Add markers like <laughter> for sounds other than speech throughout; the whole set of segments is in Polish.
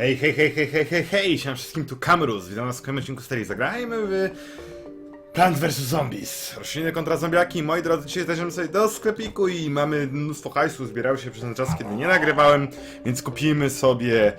Hej, hej, hej, hej, hej, hej, hej, siam wszystkim tu Kamrus, witam was w kolejnym odcinku serii Zagrajmy w Plant vs Zombies. Rośliny kontra zombiaki. Moi drodzy, dzisiaj zajrzymy sobie do sklepiku i mamy mnóstwo hajsu, zbierało się przez ten czas, kiedy nie nagrywałem, więc kupimy sobie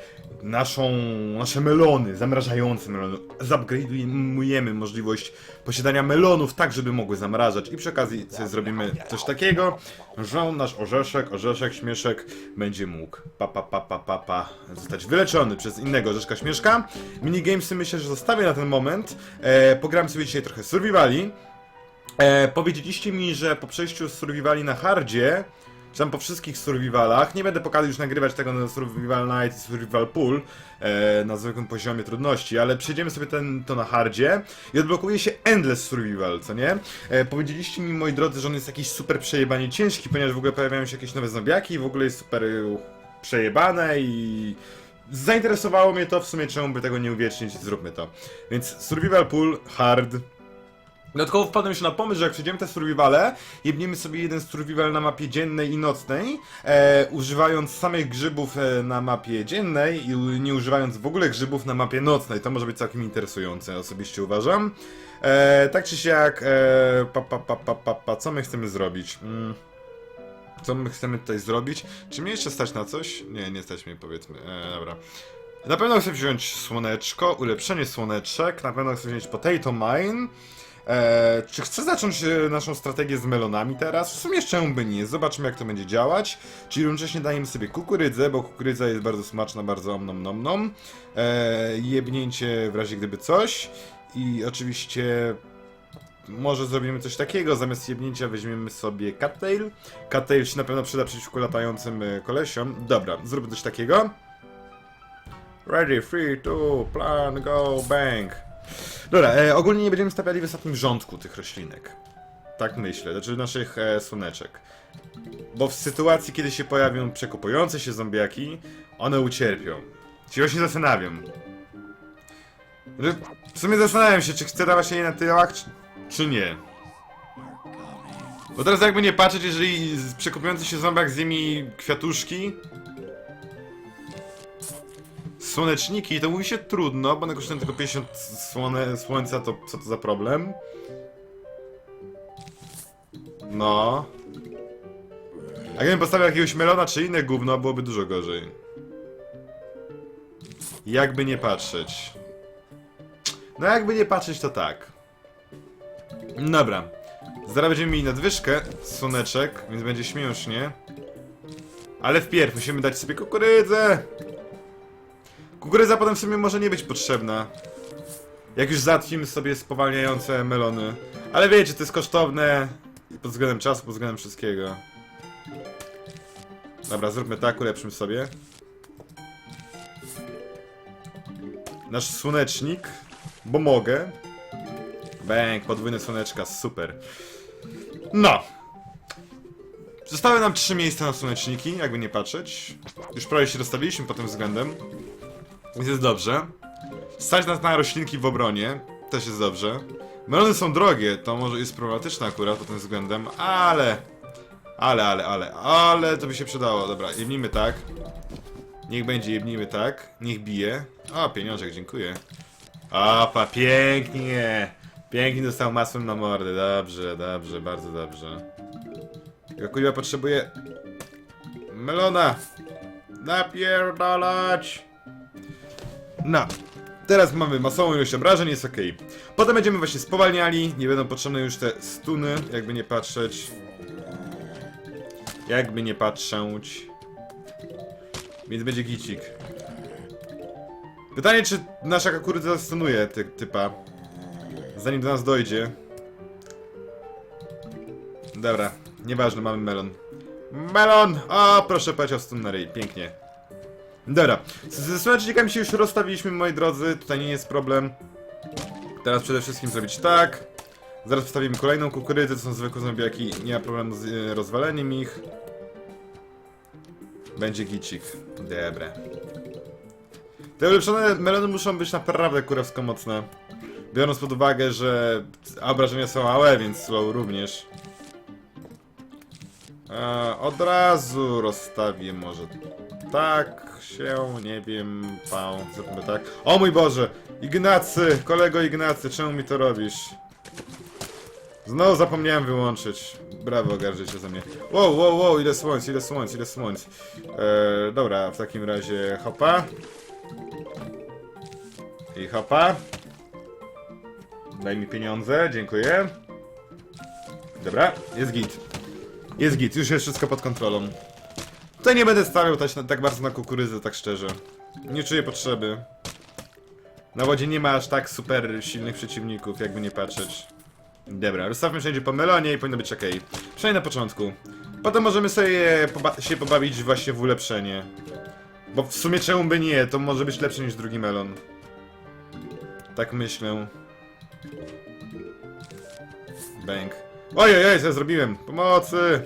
naszą, nasze melony, zamrażające melony. Zupgrade'ujemy możliwość posiadania melonów tak, żeby mogły zamrażać i przy okazji sobie zrobimy coś takiego, że nasz orzeszek, orzeszek, śmieszek będzie mógł pa, pa, pa, pa, pa, pa, zostać wyleczony przez innego orzeszka śmieszka. Minigamesy myślę, że zostawię na ten moment. E, pogram sobie dzisiaj trochę survivali. E, powiedzieliście mi, że po przejściu z survivali na hardzie, czy po wszystkich survivalach, nie będę pokazał już nagrywać tego na survival night i survival pool e, na zwykłym poziomie trudności, ale przejdziemy sobie ten, to na hardzie i odblokuje się endless survival, co nie? E, powiedzieliście mi, moi drodzy, że on jest jakiś super przejebanie ciężki, ponieważ w ogóle pojawiają się jakieś nowe zombiaki i w ogóle jest super e, przejebane i zainteresowało mnie to, w sumie czemu by tego nie uwiecznić, zróbmy to. Więc survival pool, hard, Dodatkowo wpadłem się na pomysł, że jak przejdziemy te survivale, jebniemy sobie jeden survival na mapie dziennej i nocnej, e, używając samych grzybów e, na mapie dziennej i nie używając w ogóle grzybów na mapie nocnej. To może być całkiem interesujące, osobiście uważam. E, tak czy siak, e, pa, pa, pa, pa, pa, pa, co my chcemy zrobić? Mm. Co my chcemy tutaj zrobić? Czy mnie jeszcze stać na coś? Nie, nie stać mnie, powiedzmy. E, dobra. Na pewno chcę wziąć słoneczko, ulepszenie słoneczek, na pewno chcę wziąć potato mine. E, czy chcę zacząć e, naszą strategię z melonami teraz? W sumie czemu by nie? Zobaczmy jak to będzie działać. Czyli równocześnie dajemy sobie kukurydzę, bo kukurydza jest bardzo smaczna, bardzo omnom nom nom. E, jebnięcie w razie gdyby coś. I oczywiście może zrobimy coś takiego, zamiast jebnięcia weźmiemy sobie cattail. Cattail się na pewno przyda przeciwko latającym e, kolesiom. Dobra, zróbmy coś takiego. Ready, free, two, plan, go, bang. Dobra, e, ogólnie nie będziemy stawiali w ostatnim rządku tych roślinek. Tak myślę, znaczy naszych e, słoneczek. Bo w sytuacji, kiedy się pojawią przekopujące się zombiaki, one ucierpią. Się właśnie zastanawiam. W sumie zastanawiam się, czy chcę dawać się je na tyłach, czy, czy nie. Bo teraz jakby nie patrzeć, jeżeli przekopujący się zombiak zje kwiatuszki, słoneczniki, to mówi się trudno, bo one kosztują tylko 50 słone, słońca, to co to za problem? No. A gdybym postawił jakiegoś melona czy inne gówno, byłoby dużo gorzej. Jakby nie patrzeć. No jakby nie patrzeć, to tak. Dobra. Zaraz będziemy mieli nadwyżkę słoneczek, więc będzie śmiesznie. Ale wpierw musimy dać sobie kukurydzę. Kukurydza potem w sumie może nie być potrzebna. Jak już załatwimy sobie spowalniające melony. Ale wiecie, to jest kosztowne pod względem czasu, pod względem wszystkiego. Dobra, zróbmy tak, ulepszymy sobie. Nasz słonecznik, bo mogę. Bęk, podwójne słoneczka, super. No. Zostały nam trzy miejsca na słoneczniki, jakby nie patrzeć. Już prawie się rozstawiliśmy pod tym względem. Więc jest dobrze. Stać nas na roślinki w obronie. Też jest dobrze. Melony są drogie, to może jest problematyczne akurat pod tym względem, ale... Ale, ale, ale, ale to by się przydało. Dobra, jebnijmy tak. Niech będzie, jebnijmy tak. Niech bije. O, pieniążek, dziękuję. Opa, pięknie! Pięknie dostał masłem na mordę. Dobrze, dobrze, bardzo dobrze. Jakuliwa potrzebuje... Melona! Napierdalać! No. Teraz mamy masową ilość obrażeń, jest ok. Potem będziemy właśnie spowalniali, nie będą potrzebne już te stuny, jakby nie patrzeć. Jakby nie patrzeć. Więc będzie gicik. Pytanie, czy nasza kukurydza stunuje ty, typa. Zanim do nas dojdzie. Dobra, nieważne, mamy melon. Melon! O, proszę powiedział stun na ryj, pięknie. Dobra, ze słonecznikami się już rozstawiliśmy, moi drodzy, tutaj nie jest problem. Teraz przede wszystkim zrobić tak. Zaraz wstawimy kolejną kukurydzę, to są zwykłe zombiaki, nie ma problemu z e, rozwaleniem ich. Będzie gicik. Dobra. Te ulepszone melony muszą być naprawdę kurewsko mocne. Biorąc pod uwagę, że obrażenia są AOE, więc slow również. E, od razu rozstawię może tak się, nie wiem, pał, zróbmy tak. O mój Boże! Ignacy, kolego Ignacy, czemu mi to robisz? Znowu zapomniałem wyłączyć. Brawo, gardziecie ze mnie. Wow, wow, wow, ile słońc, ile słońc, ile słońc. Eee, dobra, w takim razie hopa. I hopa. Daj mi pieniądze, dziękuję. Dobra, jest git. Jest git, już jest wszystko pod kontrolą. Tutaj nie będę stawiał tak, tak bardzo na kukurydzę, tak szczerze. Nie czuję potrzeby. Na wodzie nie ma aż tak super silnych przeciwników, jakby nie patrzeć. Dobra, rozstawmy wszędzie po melonie i powinno być ok. Przynajmniej na początku. Potem możemy sobie poba się pobawić właśnie w ulepszenie. Bo w sumie czemu by nie, to może być lepsze niż drugi melon. Tak myślę. Bank. Ojej, oj, co ja zrobiłem? Pomocy!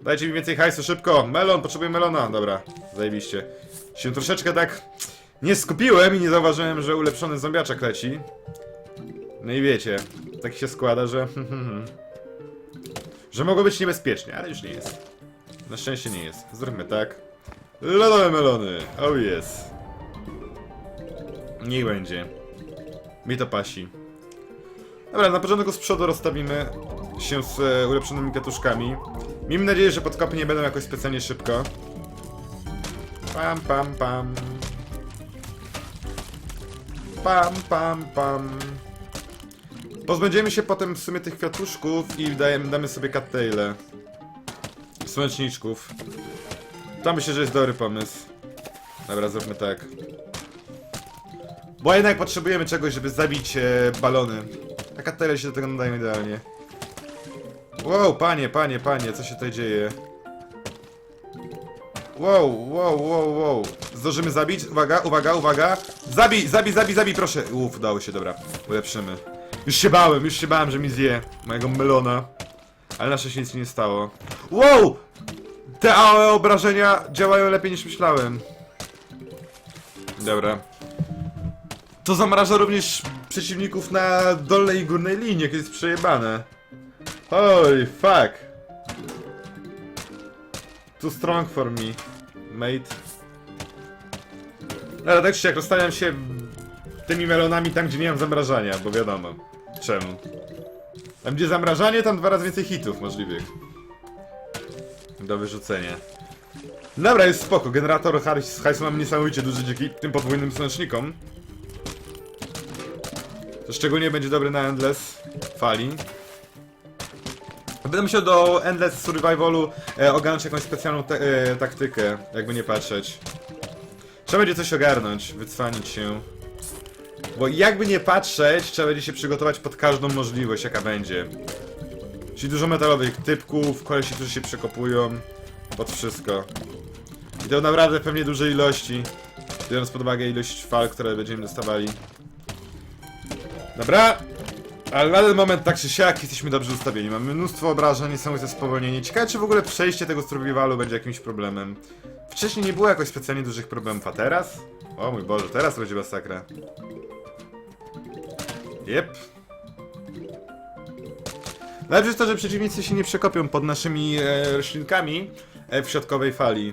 Dajcie mi więcej hajsu, szybko! Melon, potrzebuję melona! Dobra, zajebiście. Się troszeczkę tak nie skupiłem i nie zauważyłem, że ulepszony zombiaczek leci. No i wiecie, tak się składa, że... <laughs> że mogło być niebezpiecznie, ale już nie jest. Na szczęście nie jest. Zróbmy tak. Lodowe melony! Oh yes. Niech będzie. Mi to pasi. Dobra, na początku z przodu rozstawimy się z e, ulepszonymi katuszkami. Miejmy nadzieję, że podkopy nie będą jakoś specjalnie szybko. Pam, pam, pam. Pam, pam, pam. Pozbędziemy się potem w sumie tych kwiatuszków i dajemy, damy sobie cattaile. Słoneczniczków. To myślę, że jest dobry pomysł. Dobra, zróbmy tak. Bo jednak potrzebujemy czegoś, żeby zabić e, balony. A cattaile się do tego nadają idealnie. Wow, panie, panie, panie, co się tutaj dzieje? Wow, wow, wow, wow. Zdążymy zabić? Uwaga, uwaga, uwaga. Zabij, zabij, zabij, zabij, proszę. Uff, udało się, dobra. Ulepszymy. Już się bałem, już się bałem, że mi zje mojego melona. Ale na szczęście nic nie stało. Wow! Te AOE obrażenia działają lepiej niż myślałem. Dobra. To zamraża również przeciwników na dolnej i górnej linii, jak jest przejebane. Holy fuck. Too strong for me, mate. Ale tak czy jak rozstawiam się tymi melonami tam, gdzie nie mam zamrażania, bo wiadomo. Czemu? Tam gdzie zamrażanie, tam dwa razy więcej hitów możliwych. Do wyrzucenia. Dobra, jest spoko. Generator hajs- hajsu mam niesamowicie duży dzięki tym podwójnym słonecznikom. To szczególnie będzie dobry na Endless fali. Będę musiał do Endless Survivalu e, ogarnąć jakąś specjalną e, taktykę, jakby nie patrzeć. Trzeba będzie coś ogarnąć, wycwanić się. Bo jakby nie patrzeć, trzeba będzie się przygotować pod każdą możliwość, jaka będzie. Czyli dużo metalowych typków, kolesi, którzy się przekopują pod wszystko. I to naprawdę pewnie duże ilości, biorąc pod uwagę ilość fal, które będziemy dostawali. Dobra, ale na ten moment tak czy siak jesteśmy dobrze ustawieni. Mamy mnóstwo obrażeń, niesamowite spowolnienie. Ciekawe czy w ogóle przejście tego survivalu będzie jakimś problemem. Wcześniej nie było jakoś specjalnie dużych problemów, a teraz? O mój Boże, teraz będzie masakra. Jep. Najlepsze jest to, że przeciwnicy się nie przekopią pod naszymi e, roślinkami e, w środkowej fali.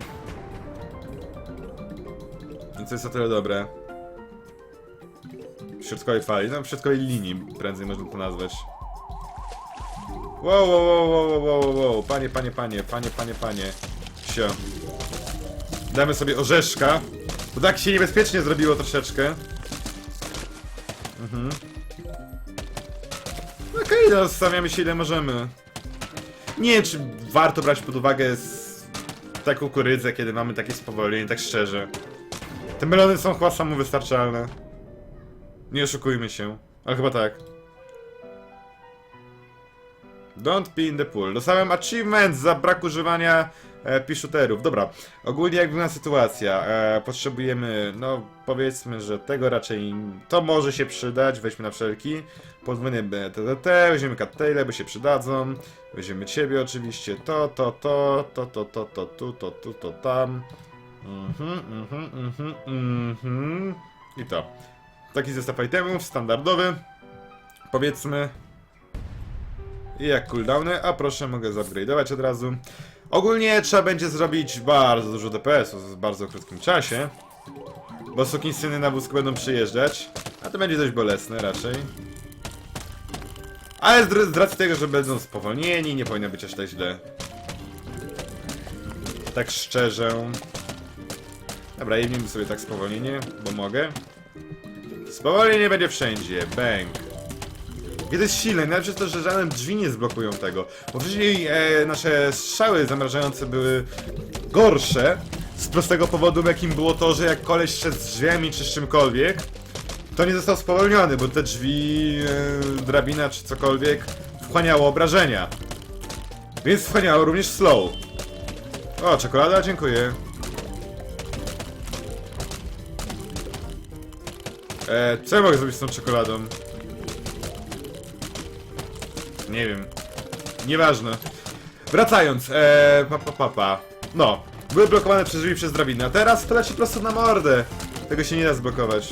Więc jest o tyle dobre. Środkowej fali, no w środkowej linii prędzej można to nazwać. Wow, wow, wow, wow, wow, wow, panie, panie, panie, panie, panie, panie. Sio. Damy sobie orzeszka, bo tak się niebezpiecznie zrobiło troszeczkę. Mhm. Okej, no stawiamy się ile możemy. Nie wiem, czy warto brać pod uwagę tę kukurydzę, kiedy mamy takie spowolnienie, tak szczerze. Te melony są chyba samowystarczalne. Nie oszukujmy się, ale chyba tak. Don't be in the pool. Dostałem achievement za brak używania e, piszuterów. Dobra, ogólnie jak wygląda sytuacja? E, potrzebujemy, no powiedzmy, że tego raczej to może się przydać, weźmy na wszelki. Podwójny BTT, weźmiemy cattaile, bo się przydadzą. Weźmiemy ciebie oczywiście, to, to, to, to, to, to, to, tu, to, tu, to, tam. Mhm, mhm, mhm, mhm. I to. Taki zestaw itemów, standardowy. Powiedzmy. I jak cooldowny, a proszę, mogę zupgrade'ować od razu. Ogólnie trzeba będzie zrobić bardzo dużo DPS-ów w bardzo krótkim czasie. Bo sukinsyny na wózku będą przyjeżdżać. A to będzie dość bolesne raczej. Ale z, z racji tego, że będą spowolnieni, nie powinno być aż tak źle. Tak szczerze. Dobra, jednijmy sobie tak spowolnienie, bo mogę. Spowolnienie będzie wszędzie. Bang. Kiedy jest silne, najlepsze to, że żadne drzwi nie zblokują tego. Bo wcześniej e, nasze strzały zamrażające były gorsze. Z prostego powodu, jakim było to, że jak koleś szedł z drzwiami czy z czymkolwiek, to nie został spowolniony, bo te drzwi, e, drabina czy cokolwiek wchłaniało obrażenia. Więc wchłaniało również slow. O, czekolada, dziękuję. E, co ja mogę zrobić z tą czekoladą? Nie wiem. Nieważne. Wracając, e, pa, pa, pa, pa. No, były blokowane przez drzwi przez drabinę, a teraz to leci prosto na mordę. Tego się nie da zblokować.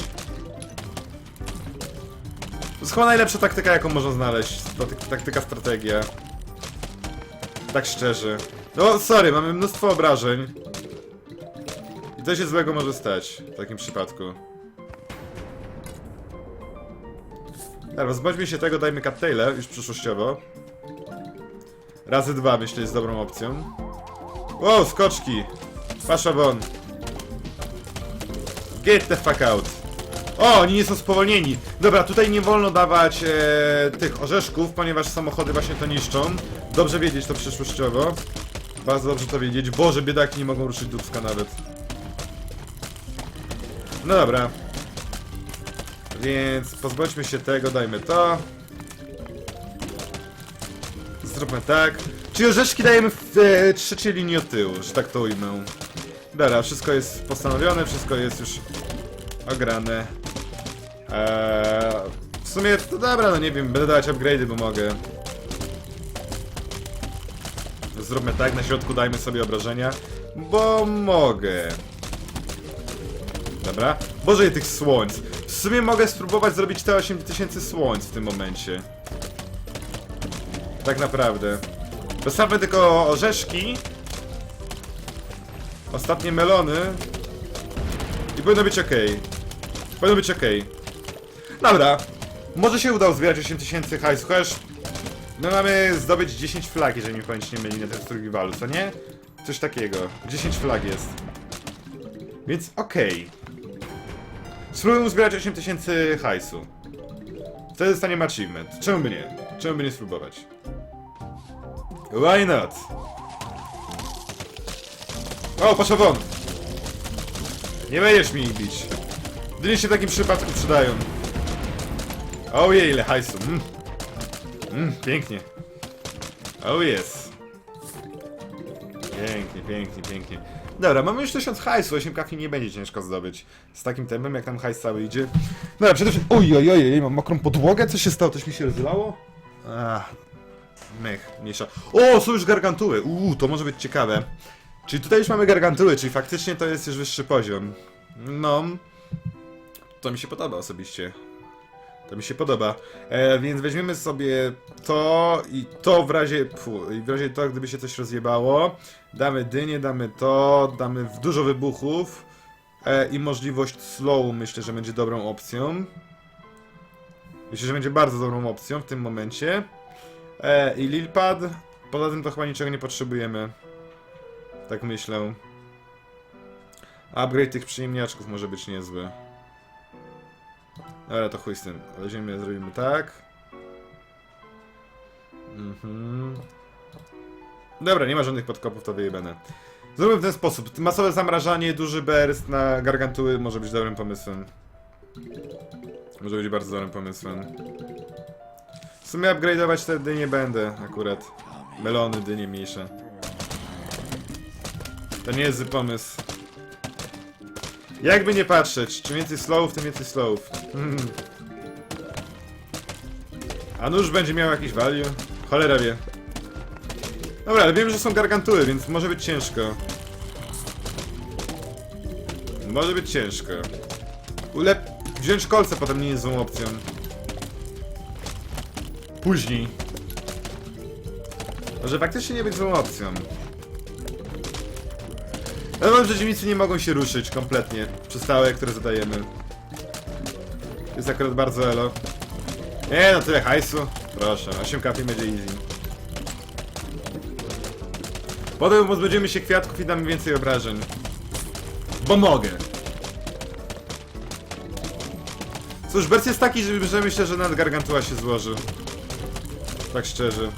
To jest chyba najlepsza taktyka, jaką można znaleźć. Tak- taktyka, strategia. Tak szczerze. No, sorry, mamy mnóstwo obrażeń. I co się złego może stać w takim przypadku. Dobra, pozbądźmy się tego, dajmy Cattail'a już przyszłościowo. Razy dwa myślę jest dobrą opcją. Wow, skoczki! Pasza won! Get the fuck out! O, oni nie są spowolnieni! Dobra, tutaj nie wolno dawać e, tych orzeszków, ponieważ samochody właśnie to niszczą. Dobrze wiedzieć to przyszłościowo. Bardzo dobrze to wiedzieć. Boże, biedaki nie mogą ruszyć dubska nawet. No dobra. Więc pozbądźmy się tego, dajmy to. Zróbmy tak. Czyli orzeszki dajemy w e, trzeciej linii od tyłu, że tak to ujmę. Dobra, wszystko jest postanowione, wszystko jest już ograne. Eee, w sumie to dobra, no nie wiem, będę dawać upgrade'y, bo mogę. Zróbmy tak, na środku dajmy sobie obrażenia, bo mogę. Dobra. Boże, tych słońc. W sumie mogę spróbować zrobić te 8000 słońc w tym momencie. Tak naprawdę. Dostawmy tylko orzeszki. Ostatnie melony. I powinno być ok. Powinno być ok. Dobra. Może się uda uzbierać 8000 hajsu, chociaż... My mamy zdobyć 10 flag, jeżeli mi pamięć nie myli na tym survivalu, co nie? Coś takiego. 10 flag jest. Więc okej. Spróbujmy uzbierać 8000 hajsu. Wtedy dostaniemy achievement. Czemu by nie? Czemu by nie spróbować? Why not? O, poszło won! Nie będziesz mi ich bić. Dynie się w takim przypadku przydają. Ojej, ile hajsu. Mm. Mm, pięknie. Oh yes. Pięknie, pięknie, pięknie. Dobra, mamy już 1000 hajsu, 8 kafli nie będzie ciężko zdobyć. Z takim tempem, jak tam hajs cały idzie. Dobra, przede wszystkim... Oj, oj, oj, oj, mam mokrą podłogę, co się stało? Coś mi się rozlało? Ach, mech, mniejsza. O, są już gargantuły, uuu, to może być ciekawe. Czyli tutaj już mamy gargantuły, czyli faktycznie to jest już wyższy poziom. No, to mi się podoba osobiście. To mi się podoba. E, więc weźmiemy sobie to i to w razie. Fu, i w razie to, gdyby się coś rozjebało. Damy dynię, damy to, damy w dużo wybuchów. E, I możliwość slow myślę, że będzie dobrą opcją. Myślę, że będzie bardzo dobrą opcją w tym momencie. E, I Lilpad. Poza tym to chyba niczego nie potrzebujemy. Tak myślę. Upgrade tych przyjemniaczków może być niezły. Dobra, to chuj z tym. Weźmiemy, zrobimy tak. Mhm. Dobra, nie ma żadnych podkopów, to wyjebane. Zróbmy w ten sposób. Masowe zamrażanie, duży burst na gargantuły może być dobrym pomysłem. Może być bardzo dobrym pomysłem. W sumie upgrade'ować wtedy nie będę akurat. Melony, dynie mniejsze. To nie jest pomysł. Jakby nie patrzeć, czym więcej slowów, tym więcej slowów. Hmm. A nóż będzie miał jakiś value? Cholera wie. Dobra, ale wiem, że są gargantuły, więc może być ciężko. Może być ciężko. Ulep... Wziąć kolce potem nie jest złą opcją. Później. Może faktycznie nie być złą opcją. No przeciwnicy nie mogą się ruszyć kompletnie przez stałe, które zadajemy. Jest akurat bardzo elo. Nie no, tyle hajsu. Proszę, 8 kapi będzie easy. Potem pozbędziemy się kwiatków i damy więcej obrażeń. Bo mogę. Cóż, Bers jest taki, że, że myślę, że nawet Gargantua się złoży. Tak szczerze.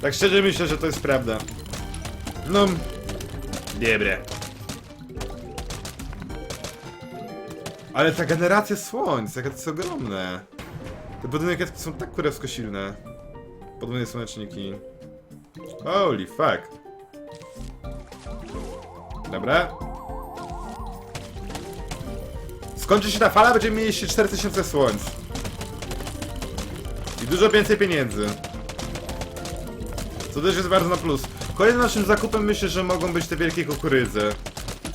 Tak szczerze myślę, że to jest prawda. No. Dobre. Ale ta generacja słońc, jakie to jest ogromne. Te budynki są tak kurewsko silne. Podwójne słoneczniki. Holy fuck. Dobra. Skończy się ta fala, będziemy mieli jeszcze 4000 słońc. I dużo więcej pieniędzy. Co też jest bardzo na plus. Kolejnym naszym zakupem myślę, że mogą być te wielkie kukurydze.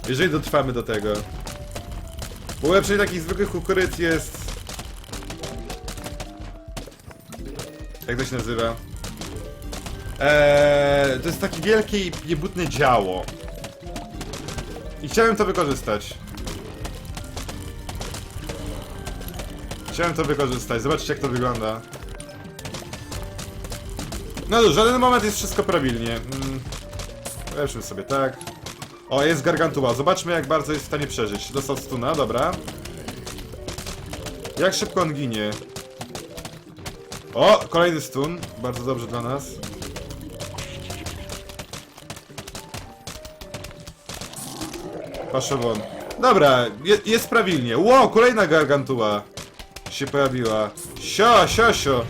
Jeżeli dotrwamy do tego. Ulepszenie takich zwykłych kukurydz jest... Jak to się nazywa? Eee, to jest takie wielkie i jebutne działo. I chciałem to wykorzystać. Chciałem to wykorzystać. Zobaczcie jak to wygląda. No dobrze, na ten moment jest wszystko prawidłnie. Lepszmy sobie tak. O, jest gargantua. Zobaczmy jak bardzo jest w stanie przeżyć. Dostał stuna, dobra. Jak szybko on ginie. O, kolejny stun. Bardzo dobrze dla nas. Patrzę won. Dobra, je, jest prawilnie. Ło, kolejna gargantua się pojawiła. Sio, sio, sio.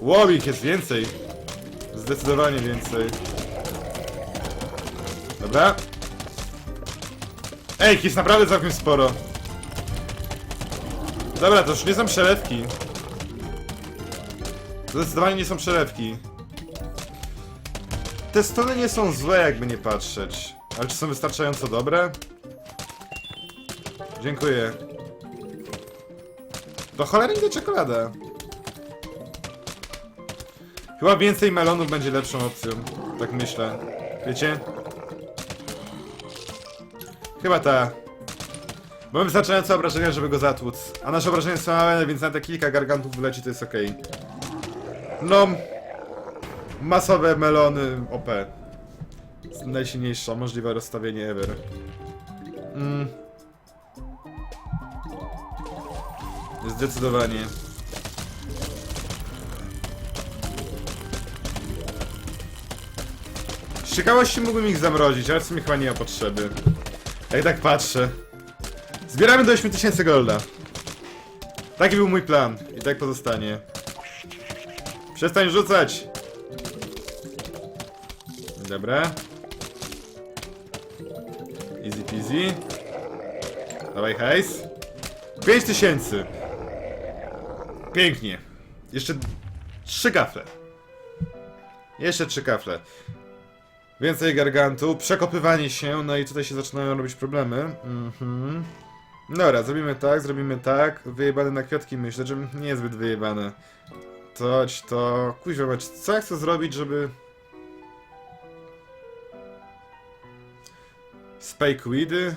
Łowik jest więcej. Zdecydowanie więcej. Dobra. Ej, ich jest naprawdę całkiem sporo. Dobra, to już nie są przelewki. Zdecydowanie nie są przelewki. Te strony nie są złe, jakby nie patrzeć. Ale czy są wystarczająco dobre? Dziękuję. Do cholery idę czekolada. Chyba więcej melonów będzie lepszą opcją. Tak myślę. Wiecie? Chyba ta. Mamy wystarczające obrażenia, żeby go zatłuc. A nasze obrażenia są małe, więc na te kilka gargantów wyleci, to jest okej. No. Masowe melony OP. Najsilniejsza możliwe rozstawienie ever. Mm. Zdecydowanie. Ciekawości mógłbym ich zamrozić, ale w sumie chyba nie ma potrzeby. Jak tak patrzę. Zbieramy do 8000 golda. Taki był mój plan. I tak pozostanie. Przestań rzucać! Dobra. Easy peasy. Dawaj hajs. 5000. Pięknie. Jeszcze trzy kafle. Jeszcze trzy kafle. Więcej gargantu, przekopywanie się, no i tutaj się zaczynają robić problemy. Mhm. Dobra, zrobimy tak, zrobimy tak. Wyjebane na kwiatki myślę, że niezbyt wyjebane. Toć to... Kuźwa, mać, co ja chcę zrobić, żeby... Spakeweedy?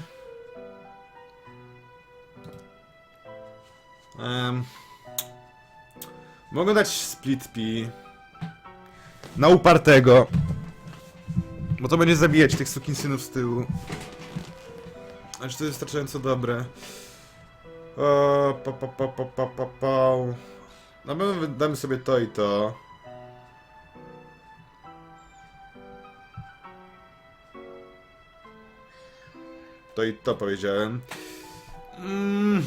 Um, mogę dać split pea. Na upartego. Bo to będzie zabijać tych sukinsynów z tyłu. A czy to jest wystarczająco dobre? O, pa, pa, pa, pa, pa, pa, pa. Na pewno damy sobie to i to. To i to powiedziałem. Mm.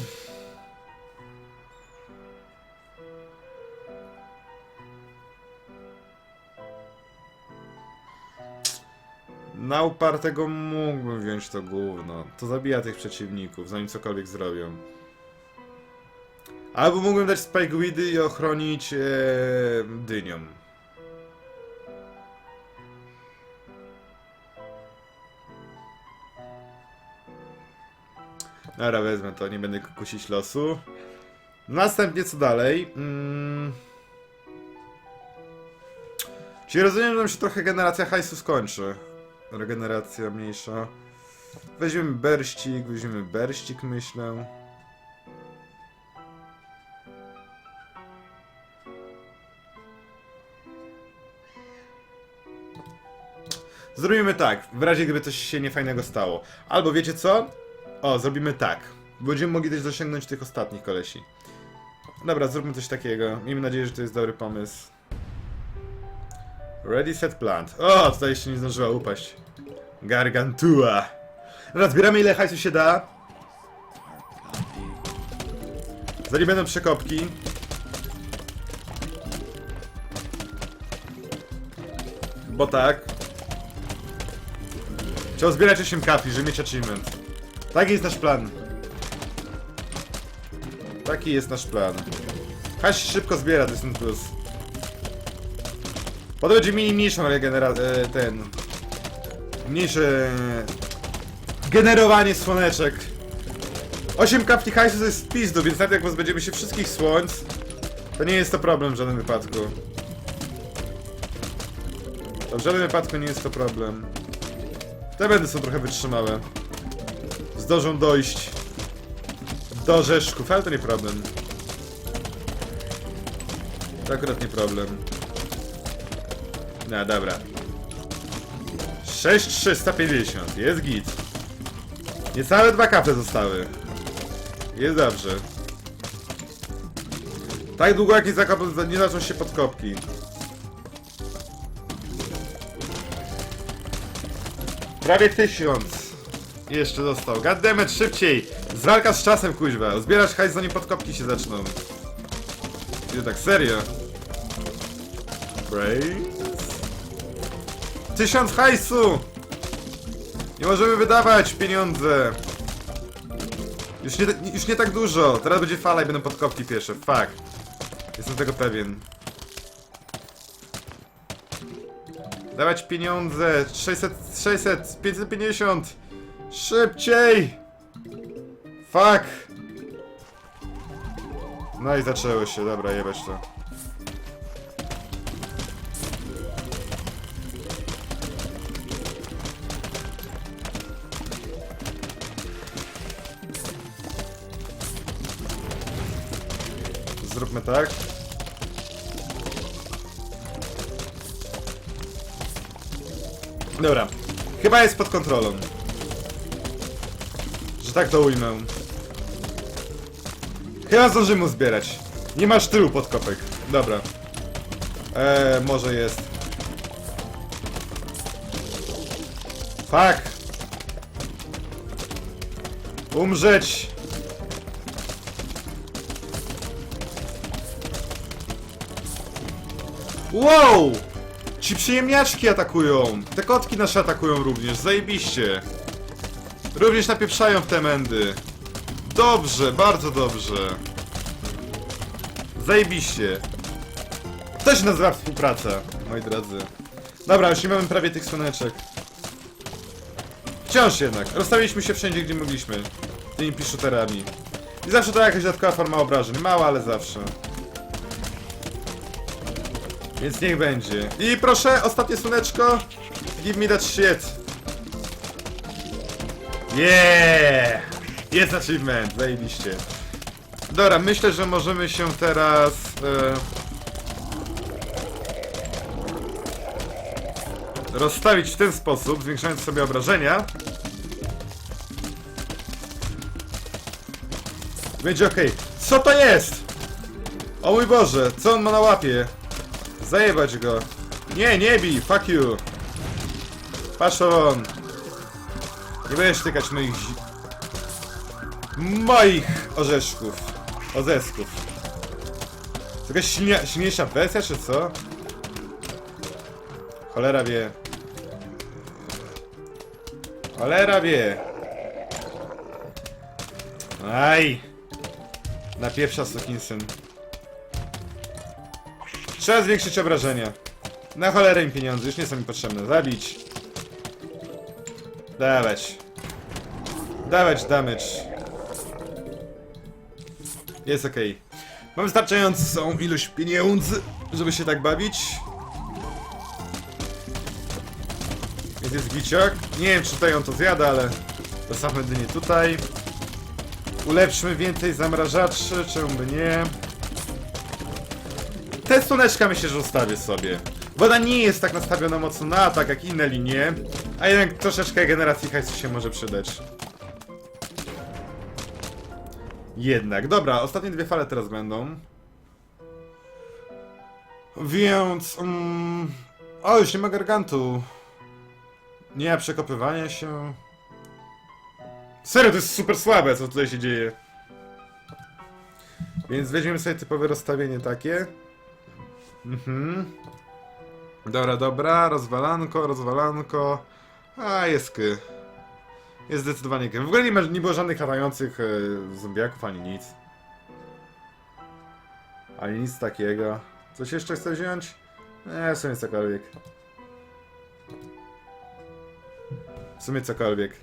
Na upartego mógłbym wziąć to gówno. To zabija tych przeciwników, zanim cokolwiek zrobią. Albo mógłbym dać Spikeweedy i ochronić ee, dynią. Dobra, wezmę to, nie będę kusić losu. Następnie co dalej? Mm. Czyli rozumiem, że nam się trochę generacja hajsu skończy. Regeneracja mniejsza. Weźmiemy berścik, weźmiemy berścik, myślę. Zrobimy tak, w razie gdyby coś się niefajnego stało. Albo wiecie co? O, zrobimy tak. Będziemy mogli też dosięgnąć tych ostatnich kolesi. Dobra, zróbmy coś takiego. Miejmy nadzieję, że to jest dobry pomysł. Ready, set, plant. O, tutaj jeszcze nie zdążyła upaść. Gargantua. Dobra, zbieramy ile hajsu się da. Zanim będą przekopki. Bo tak. Trzeba zbierać 8 kapli, żeby mieć achievement. Taki jest nasz plan. Taki jest nasz plan. Haś szybko zbiera, to jest ten plus. Potem będzie mini mniejszą regenera... e, ten... Mniejsze... Generowanie słoneczek. 8 kapli hajsu to jest pizdu, więc nawet jak pozbędziemy się wszystkich słońc, to nie jest to problem w żadnym wypadku. To w żadnym wypadku nie jest to problem. Te będę są trochę wytrzymałe. Zdążą dojść do rzeszków, ale to nie problem. To akurat nie problem. No dobra. 6350, jest git. Niecałe dwa kaple zostały. Jest dobrze. Tak długo jak nie, nie zaczną się podkopki. Prawie tysiąc. Jeszcze został. Goddammit, szybciej! Zwalka z czasem, kuźwa. Zbierasz hajs zanim podkopki się zaczną. Nie tak serio. Brains? Tysiąc hajsu! Nie możemy wydawać pieniądze. Już nie, już nie tak dużo. Teraz będzie fala i będą podkopki pierwsze. Fuck. Jestem tego pewien. Dawać pieniądze. 600, 600, 550. Szybciej! Fuck! No i zaczęło się, dobra, jebać to. Zróbmy tak. Dobra. Chyba jest pod kontrolą. Że tak to ujmę. Chyba zdążymy zbierać. Nie masz tyłu podkopek. Dobra. Eee, może jest. Fuck. Umrzeć. Wow! Ci przyjemniaczki atakują! Te kotki nasze atakują również, zajebiście! Również napieprzają w te mędy. Dobrze, bardzo dobrze. Zajebiście. To się nazywa współpraca, moi drodzy. Dobra, już nie mamy prawie tych słoneczek. Wciąż jednak, rozstawiliśmy się wszędzie, gdzie mogliśmy. Tymi piszuterami. I zawsze to jakaś dodatkowa forma obrażeń. Mała, ale zawsze. Więc niech będzie. I proszę, ostatnie słoneczko. Give me that shit. Yeah! Jest achievement, zajebiście. Dobra, myślę, że możemy się teraz... E, rozstawić w ten sposób, zwiększając sobie obrażenia. Będzie ok. Co to jest? O mój Boże, co on ma na łapie? Zajebać go. Nie, nie bij, fuck you. Patrz on. Nie będziesz tykać moich... zi- Moich orzeszków. Ozesków. Jakaś silnia, silniejsza wersja, czy co? Cholera wie. Cholera wie. Aj. Na pierwsza Sokinsyn. Trzeba zwiększyć obrażenia. Na cholerę im pieniądze, już nie są mi potrzebne. Zabić. Dawać. Dawać damage. Jest okej. Mam wystarczającą ilość pieniędzy, żeby się tak bawić. Więc jest giciok. Nie wiem, czy tutaj on to zjada, ale zostawmy dynię tutaj. Ulepszmy więcej zamrażaczy, czemu by nie. Te słoneczka myślę, że zostawię sobie. Woda nie jest tak nastawiona mocno na atak jak inne linie, a jednak troszeczkę generacji hajsu się może przydać. Jednak, dobra, ostatnie dwie fale teraz będą. Więc... Mm, o, już nie ma gargantu. Nie przekopywania się. Serio, to jest super słabe, co tutaj się dzieje. Więc weźmiemy sobie typowe rozstawienie takie. Mhm. Dobra, dobra, rozwalanko, rozwalanko. A, jest ky. Jest zdecydowanie ky. W ogóle nie, ma, nie było żadnych latających e, zombiaków, ani nic. Ani nic takiego. Coś jeszcze chcę wziąć? Nie, w sumie cokolwiek. W sumie cokolwiek.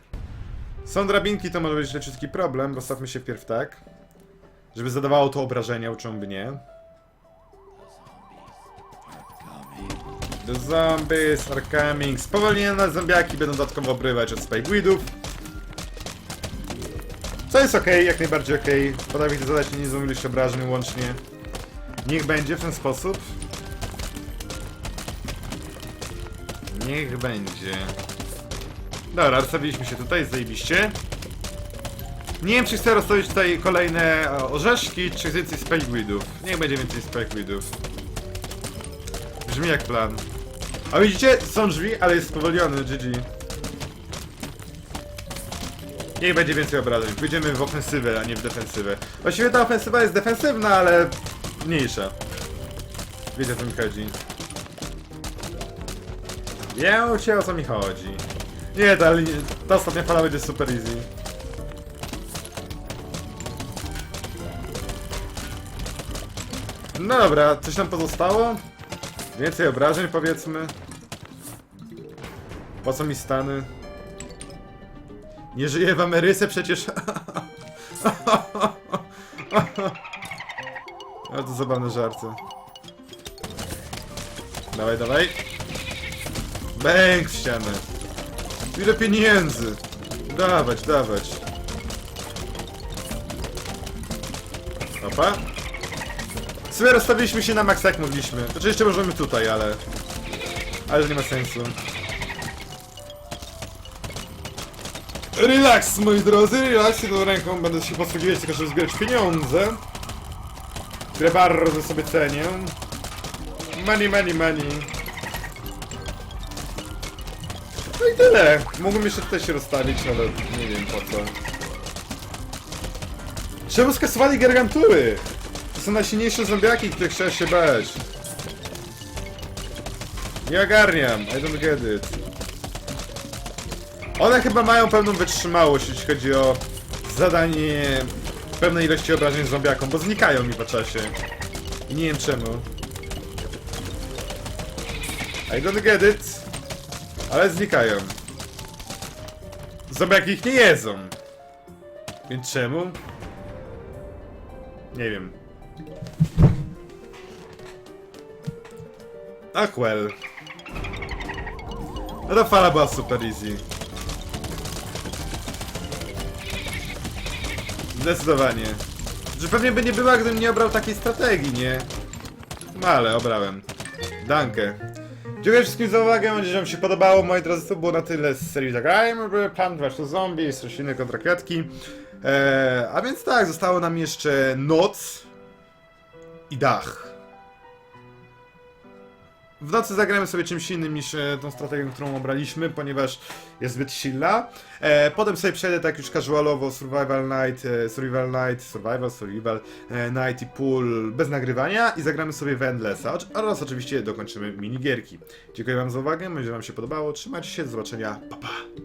Są drabinki, to może być leciutki problem, bo stawmy się wpierw tak. Żeby zadawało to obrażenia, uczą by nie. The zombies are coming. Spowolnione zombiaki będą dodatkowo obrywać od Spikeweedów. Co jest ok, jak najbardziej ok. Potrafi to zadać niezłą ilość obrażeń łącznie. Niech będzie w ten sposób. Niech będzie. Dobra, rozstawiliśmy się tutaj, zajebiście. Nie wiem, czy chcę rozstawić tutaj kolejne e, orzeszki, czy więcej Spikeweedów. Niech będzie więcej Spikeweedów. Brzmi jak plan. A widzicie? Są drzwi, ale jest spowolniony, GG. Niech będzie więcej obrażeń. Pójdziemy w ofensywę, a nie w defensywę. Właściwie ta ofensywa jest defensywna, ale mniejsza. Wiecie o co mi chodzi. Wiecie o co mi chodzi. Nie, ta, ta ostatnia fala będzie super easy. No dobra, coś nam pozostało? Więcej obrażeń powiedzmy. Po co mi stany? Nie żyję w Ameryce przecież. <laughs> Ale to zabawne żarty. Dawaj, dawaj. Bęk w ścianę. Ile pieniędzy. Dawać, dawać. Opa. W sumie rozstawiliśmy się na maksa jak mogliśmy. Znaczy jeszcze możemy tutaj, ale... Ale to nie ma sensu. Relaks, moi drodzy, relaks. Jedną ręką będę się posługiwać tylko, żeby zbierać pieniądze. Które bardzo sobie cenię. Money, money, money. No i tyle. Mógłbym jeszcze tutaj się rozstawić, ale nie wiem po co. Czemu skasowali gargantury? Są najsilniejsze zombiaki, których trzeba się bać. Nie ogarniam, I don't get it. One chyba mają pewną wytrzymałość, jeśli chodzi o zadanie pewnej ilości obrażeń zombiakom, bo znikają mi po czasie. I nie wiem czemu. I don't get it. Ale znikają. Zombiaki ich nie jedzą. Więc czemu? Nie wiem. Ach well. No ta fala była super easy. Zdecydowanie. Że pewnie by nie była, gdybym nie obrał takiej strategii, nie? No ale obrałem. Dankę. Dziękuję wszystkim za uwagę, mam nadzieję, że wam się podobało. Moi drodzy, to było na tyle z serii Zagrajmy, Plant vs. Zombies, rośliny kontra kwiatki. Eee, a więc tak, zostało nam jeszcze noc i dach. W nocy zagramy sobie czymś innym niż e, tą strategią, którą obraliśmy, ponieważ jest zbyt silna. E, potem sobie przejdę tak już casualowo Survival Night, e, Survival Night, Survival, Survival e, Night i Pool bez nagrywania i zagramy sobie w Endlessa oczy- oraz oczywiście dokończymy minigierki. Dziękuję wam za uwagę, że wam się podobało, trzymajcie się, do zobaczenia, pa pa!